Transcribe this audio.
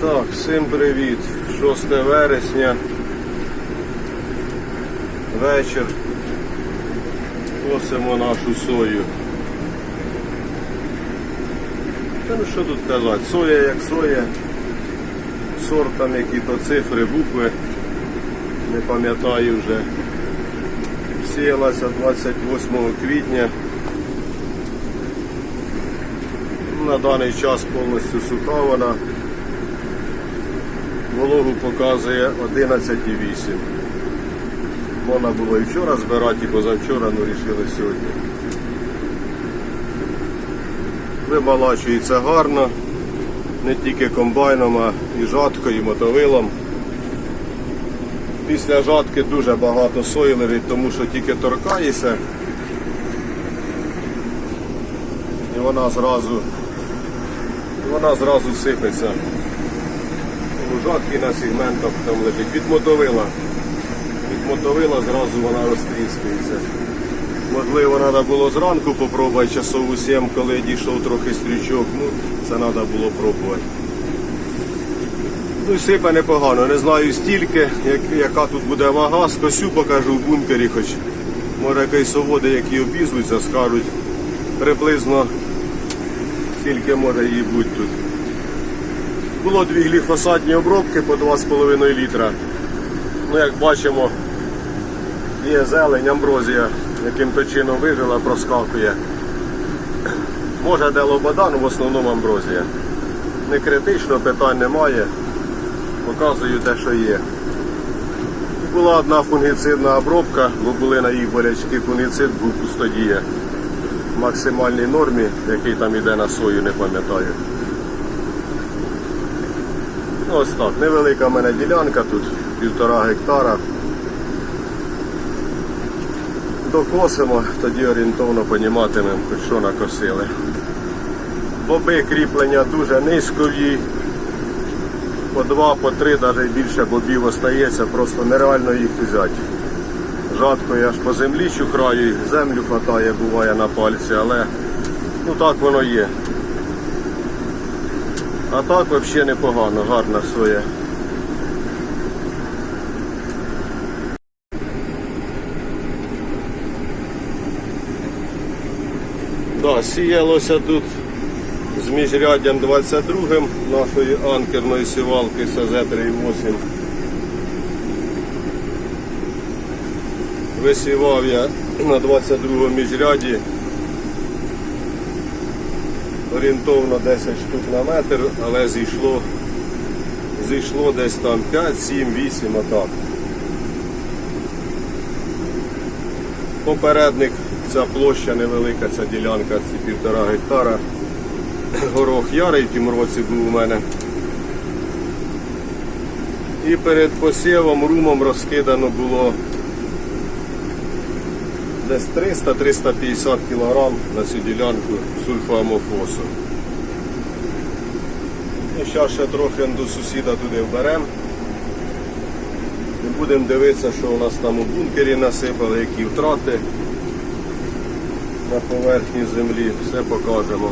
Так, всім привіт. 6 вересня. Вечір. Косимо нашу сою. Та ну що тут казати? Соя як соя. Сорт там які-то цифри, букви. Не пам'ятаю вже. Сіялася 28 квітня. На даний час повністю суха вона. Вологу показує 11,8. Можна було і вчора збирати, і позавчора, але вирішили сьогодні. Вималачується гарно, не тільки комбайном, а і жаткою, і мотовилом. Після жатки дуже багато сої тому що тільки торкаєшся і вона зразу, і вона зразу сипеться. У жатки на сегментах там лежить. Від мотовила. Зразу вона розтріскується. Можливо, треба було зранку попробувати часову 7, коли дійшов трохи стрючок. Ну, це треба було пробувати. Ну, сипе непогано, не знаю стільки, як, яка тут буде вага. Скосю покажу в бункері, хоч може якісь соводи, які обізвуються, скажуть приблизно скільки може її бути тут. Було дві гліфосатні обробки по 2,5 літра. Ну, як бачимо, є зелень, амброзія, яким-то чином вижила, проскакує. Може де лобода, ну в основному амброзія. Не критично, питань немає. Показую те, що є. Була одна фунгіцидна обробка, бо були на їх болячки, фунгіцид був пустодія. В максимальній нормі, який там іде на сою, не пам'ятаю. Ось так, невелика в мене ділянка тут, півтора гектара. Докосимо, тоді орієнтовно поніматимемо, що накосили. Боби кріплення дуже низькові, по два, по три, навіть більше бобів остається, просто нереально їх взяти. Жаткою аж по землі чухраю, землю хватає, буває на пальці, але ну так воно є. А так взагалі непогано, гарна соя. Да, сіялося тут з міжряддям 22 нашої анкерної сівалки СЗ-38. Висівав я на 22 міжряді орієнтовно 10 штук на метр, але зійшло, зійшло десь там 5, 7, 8 отак. Попередник, ця площа невелика, ця ділянка, ці півтора гектара. Горох ярий в тім році був у мене. І перед посівом румом розкидано було десь 300-350 кг на цю ділянку сульфоамофосу. І зараз ще трохи до сусіда туди вберемо. І будемо дивитися, що у нас там у бункері насипали, які втрати на поверхні землі. Все покажемо.